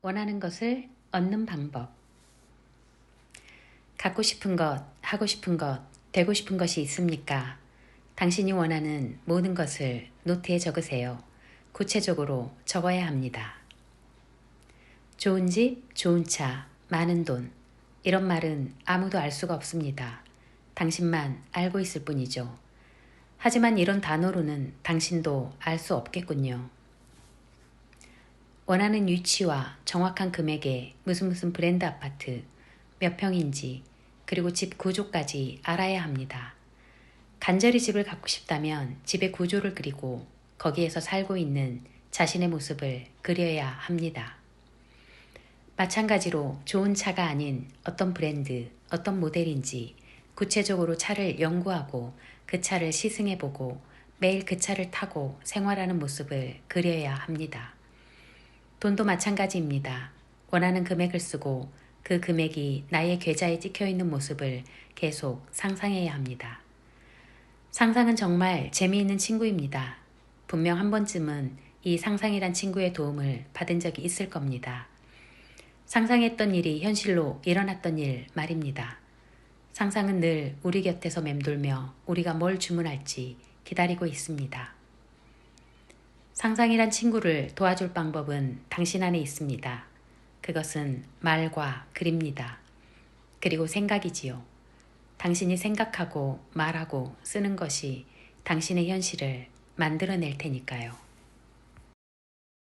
원하는 것을 얻는 방법. 갖고 싶은 것, 하고 싶은 것, 되고 싶은 것이 있습니까? 당신이 원하는 모든 것을 노트에 적으세요. 구체적으로 적어야 합니다. 좋은 집, 좋은 차, 많은 돈. 이런 말은 아무도 알 수가 없습니다. 당신만 알고 있을 뿐이죠. 하지만 이런 단어로는 당신도 알 수 없겠군요. 원하는 위치와 정확한 금액에 무슨 무슨 브랜드 아파트, 몇 평인지, 그리고 집 구조까지 알아야 합니다. 간절히 집을 갖고 싶다면 집의 구조를 그리고 거기에서 살고 있는 자신의 모습을 그려야 합니다. 마찬가지로 좋은 차가 아닌 어떤 브랜드, 어떤 모델인지 구체적으로 차를 연구하고 그 차를 시승해보고 매일 그 차를 타고 생활하는 모습을 그려야 합니다. 돈도 마찬가지입니다. 원하는 금액을 쓰고 그 금액이 나의 계좌에 찍혀 있는 모습을 계속 상상해야 합니다. 상상은 정말 재미있는 친구입니다. 분명 한 번쯤은 이 상상이란 친구의 도움을 받은 적이 있을 겁니다. 상상했던 일이 현실로 일어났던 일 말입니다. 상상은 늘 우리 곁에서 맴돌며 우리가 뭘 주문할지 기다리고 있습니다. 상상이란 친구를 도와줄 방법은 당신 안에 있습니다. 그것은 말과 글입니다. 그리고 생각이지요. 당신이 생각하고 말하고 쓰는 것이 당신의 현실을 만들어낼 테니까요.